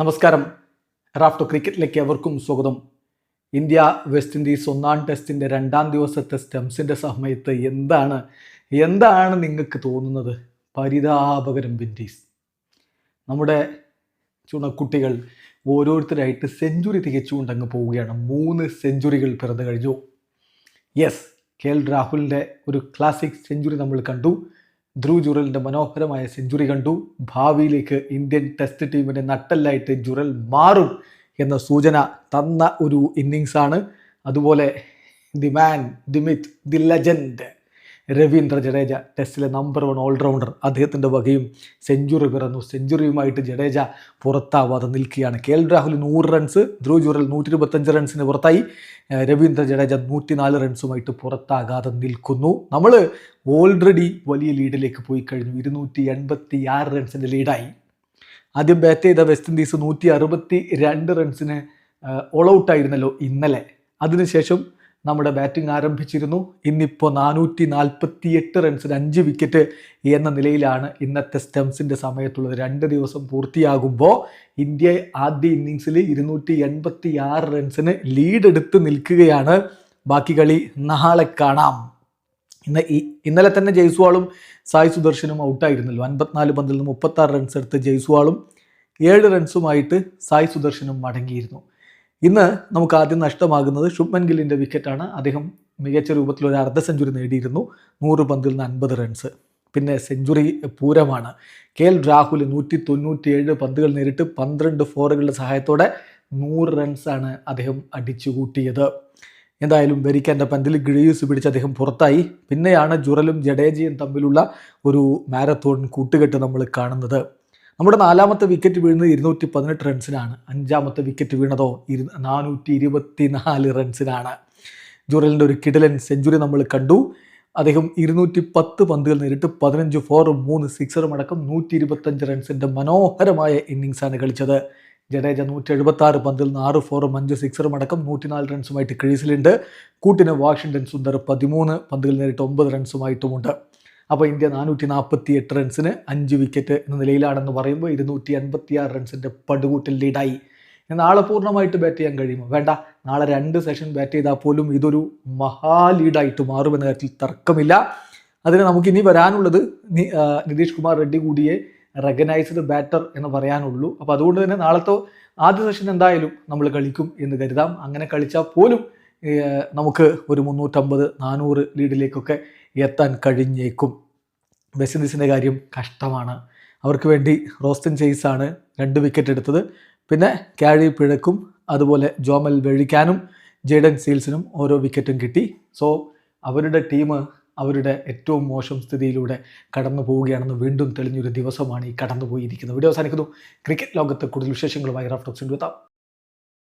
നമസ്കാരം. റാഫ്റ്റോ ക്രിക്കറ്റിലേക്ക് എവർക്കും സ്വാഗതം. India west Indies ഒന്നാം ടെസ്റ്റിന്റെ രണ്ടാം ദിവസത്തെ സ്റ്റംസിന്റെ സമയത്ത് എന്താണ് എന്താണ് നിങ്ങൾക്ക് തോന്നുന്നത്? പരിതാപകരം വിൻഡീസ്. നമ്മുടെ ചുണക്കുട്ടികൾ ഓരോരുത്തരായിട്ട് സെഞ്ചുറി തികച്ചുകൊണ്ടങ്ങ് പോവുകയാണ്. മൂന്ന് സെഞ്ചുറികൾ പിറന്നു കഴിഞ്ഞു. യെസ് കെ എൽ രാഹുലിന്റെ ഒരു ക്ലാസിക് സെഞ്ചുറി നമ്മൾ കണ്ടു. ധ്രുവ് ജുറലിന്റെ മനോഹരമായ സെഞ്ചുറി കണ്ടു. ഭാവിയിലേക്ക് ഇന്ത്യൻ ടെസ്റ്റ് ടീമിന്റെ നട്ടല്ലായിട്ട് ജുറൽ മാറും എന്ന സൂചന തന്ന ഒരു ഇന്നിങ്സാണ് അതുപോലെ the man the myth the legend Ravindra Jadeja ടെസ്റ്റിലെ number one allrounder അദ്ദേഹത്തിന്റെ വകയും സെഞ്ചുറി പിറന്നു. സെഞ്ചുറിയുമായിട്ട് ജഡേജ പുറത്താവാതെ നിൽക്കുകയാണ്. കെ എൽ രാഹുൽ നൂറ് റൺസ് ധ്രുവ് ജുറൽ നൂറ്റി ഇരുപത്തഞ്ച് റൺസിന് പുറത്തായി. രവീന്ദ്ര ജഡേജ നൂറ്റിനാല് റൺസുമായിട്ട് പുറത്താകാതെ നിൽക്കുന്നു. നമ്മൾ ഓൾറെഡി വലിയ ലീഡിലേക്ക് പോയി കഴിഞ്ഞു. ഇരുന്നൂറ്റി എൺപത്തി ആറ് റൺസിന്റെ ലീഡായി ആദ്യം ബാറ്റ് ചെയ്ത വെസ്റ്റ് ഇൻഡീസ് നൂറ്റി അറുപത്തി രണ്ട് റൺസിന് ഓൾ ഔട്ടായിരുന്നല്ലോ ഇന്നലെ. അതിനുശേഷം നമ്മുടെ ബാറ്റിംഗ് ആരംഭിച്ചിരുന്നു. ഇന്നിപ്പോൾ നാനൂറ്റി നാൽപ്പത്തി എട്ട് റൺസിന് അഞ്ച് വിക്കറ്റ് എന്ന നിലയിലാണ് ഇന്നത്തെ സ്റ്റംസിന്റെ സമയത്തുള്ളത്. രണ്ട് ദിവസം പൂർത്തിയാകുമ്പോൾ ഇന്ത്യ ആദ്യ ഇന്നിങ്സിൽ ഇരുന്നൂറ്റി എൺപത്തി ആറ് റൺസിന് ലീഡ് എടുത്ത് നിൽക്കുകയാണ്. ബാക്കി കളി നാളെ കാണാം. ഇന്ന് ഈ ഇന്നലെ തന്നെ ജയ്സ്വാളും സായ് സുദർശനും ഔട്ടായിരുന്നല്ലോ. അൻപത്തിനാല് പന്തിൽ നിന്ന് മുപ്പത്താറ് റൺസ് എടുത്ത് ജയ്സ്വാളും ഏഴ് റൺസുമായിട്ട് സായ് സുദർശനും മടങ്ങിയിരുന്നു. ഇന്ന് നമുക്ക് ആദ്യം നഷ്ടമാകുന്നത് ശുഭ്മൻ ഗില്ലിന്റെ വിക്കറ്റാണ്. അദ്ദേഹം മികച്ച രൂപത്തിൽ ഒരു അർദ്ധ സെഞ്ചുറി നേടിയിരുന്നു. നൂറ് പന്തിൽ നിന്ന് അൻപത് റൺസ്. പിന്നെ സെഞ്ചുറി പൂരമാണ്. കെ എൽ രാഹുൽ നൂറ്റി തൊണ്ണൂറ്റിയേഴ് പന്തുകൾ നേരിട്ട് പന്ത്രണ്ട് ഫോറുകളുടെ സഹായത്തോടെ നൂറ് റൺസാണ് അദ്ദേഹം അടിച്ചു കൂട്ടിയത് എന്തായാലും ബെരിക്കാന്റെ പന്തിൽ ഗ്രീസ് പിടിച്ച് അദ്ദേഹം പുറത്തായി. പിന്നെയാണ് ജുറലും ജഡേജയും തമ്മിലുള്ള ഒരു മാരത്തോൺ കൂട്ടുകെട്ട് നമ്മൾ കാണുന്നത്. നമ്മുടെ നാലാമത്തെ വിക്കറ്റ് വീഴുന്നത് ഇരുന്നൂറ്റി പതിനെട്ട് റൺസിനാണ് അഞ്ചാമത്തെ വിക്കറ്റ് വീണതോ ഇരു നാനൂറ്റി ഇരുപത്തി നാല് റൺസിനാണ് ജുറലിന്റെ ഒരു കിടലൻ സെഞ്ചുറി നമ്മൾ കണ്ടു. അദ്ദേഹം ഇരുന്നൂറ്റി പത്ത് പന്തുകൾ നേരിട്ട് പതിനഞ്ച് ഫോറും മൂന്ന് സിക്സറും അടക്കം നൂറ്റി ഇരുപത്തഞ്ച് റൺസിന്റെ മനോഹരമായ ഇന്നിങ്സാണ് കളിച്ചത്. ജഡേജ നൂറ്റി എഴുപത്തി ആറ് പന്തിൽ നിന്ന് ആറ് ഫോറും അഞ്ച് സിക്സറും അടക്കം നൂറ്റിനാല് റൺസുമായിട്ട് ക്രീസിലുണ്ട്. കൂട്ടിന് വാഷിംഗ്ടൺ സുന്ദർ പതിമൂന്ന് പന്തുകൾ നേരിട്ട് ഒമ്പത് റൺസുമായിട്ടുമുണ്ട് അപ്പോൾ ഇന്ത്യ നാനൂറ്റി നാൽപ്പത്തി എട്ട് റൺസിന് അഞ്ച് വിക്കറ്റ് എന്ന നിലയിലാണെന്ന് പറയുമ്പോൾ ഇരുന്നൂറ്റി അൻപത്തി ആറ് റൺസിന്റെ പടുകൂട്ടിൽ ലീഡായി നാളെ പൂർണമായിട്ട് ബാറ്റ് ചെയ്യാൻ കഴിയുമോ? വേണ്ട. നാളെ രണ്ട് സെഷൻ ബാറ്റ് ചെയ്താൽ പോലും ഇതൊരു മഹാ ലീഡായിട്ട് മാറുമെന്ന കാര്യത്തിൽ തർക്കമില്ല. അതിന് നമുക്കിനി വരാനുള്ളത് നിതീഷ് കുമാർ റെഡ്ഡി കൂടിയെ റെക്കഗ്നൈസ്ഡ് ബാറ്റർ എന്ന് പറയാനുള്ളൂ. അപ്പോൾ അതുകൊണ്ട് തന്നെ നാളത്തെ ആദ്യ സെഷൻ എന്തായാലും നമ്മൾ കളിക്കും എന്ന് കരുതാം. അങ്ങനെ കളിച്ചാൽ പോലും നമുക്ക് ഒരു മുന്നൂറ്റമ്പത് നാനൂറ് ലീഡിലേക്കൊക്കെ എത്താൻ കഴിഞ്ഞേക്കും. വെസ്റ്റ് കാര്യം കഷ്ടമാണ്. അവർക്ക് വേണ്ടി റോസ്റ്റൻ ചെയ്സാണ് രണ്ട് വിക്കറ്റ് എടുത്തത്. പിന്നെ ക്യാഴി പിഴക്കും അതുപോലെ ജോമൽ വെഴിക്കാനും ജെയ്ഡൻ സീൽസിനും ഓരോ വിക്കറ്റും കിട്ടി. സോ അവരുടെ ടീം അവരുടെ ഏറ്റവും മോശം സ്ഥിതിയിലൂടെ കടന്നു പോവുകയാണെന്ന് വീണ്ടും തെളിഞ്ഞൊരു ദിവസമാണ് ഈ കടന്നു പോയിരിക്കുന്നത് വീഡിയോ അവസാനിക്കുന്നു. ക്രിക്കറ്റ് ലോകത്ത് കൂടുതൽ വിശേഷങ്ങളുമായി റഫ് എത്താം.